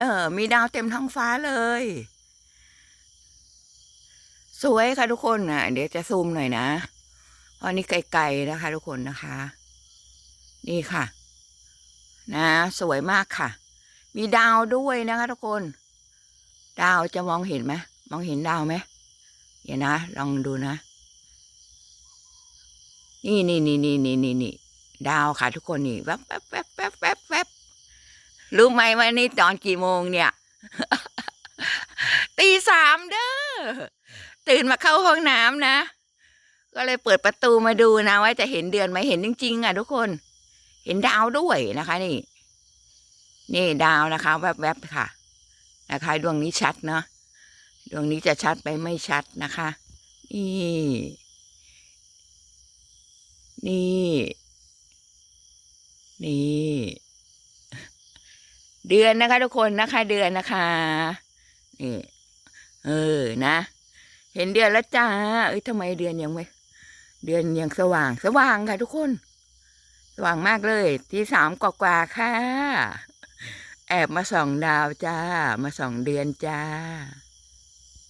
เออ มีดาวเต็มท้องฟ้าเลย สวยค่ะทุกคนนะเดี๋ยวจะซูมหน่อยนะเพราะนี่ไกลๆนะคะ ทุกคนนะคะ นี่ค่ะ นะสวยมากค่ะ มีดาวด้วยนะคะ ทุกคน ดาวจะมองเห็นไหมมองเห็นดาวไหมเดี๋ยวนะลองดูนะ นี่นี่นี่นี่นี่นี่นี่ดาวค่ะทุกคนนี่แวบแวบแวบแวบแวบแวบ รู้ไหมว่านี่ตอนกี่โมงเนี่ย ตีสามเด้อ ตื่นมาเข้าห้องน้ำนะ ก็เลยเปิดประตูมาดูนะ ว่าจะเห็นเดือนไหมเห็นจริง ๆ อะ ทุกคน เห็นดาวด้วยนะคะ นี่ นี่ดาวนะคะ แวบๆค่ะ นะคะดวงนี้ชัดเนาะ ดวงนี้จะชัดไปไม่ชัดนะคะ นี่ นี่ นี่ เดือนนะคะ ทุกคนนะคะ เดือนนะคะนี่เออนะ เห็นเดือนแล้วจ้าเอ้ยทำไมเดือนยังไม่เดือนยังสว่างสว่างค่ะ ทุกคน สว่างมากเลย ที่สามกว่าๆค่ะ แอบมาส่องดาวจ้า มาส่องเดือนจ้า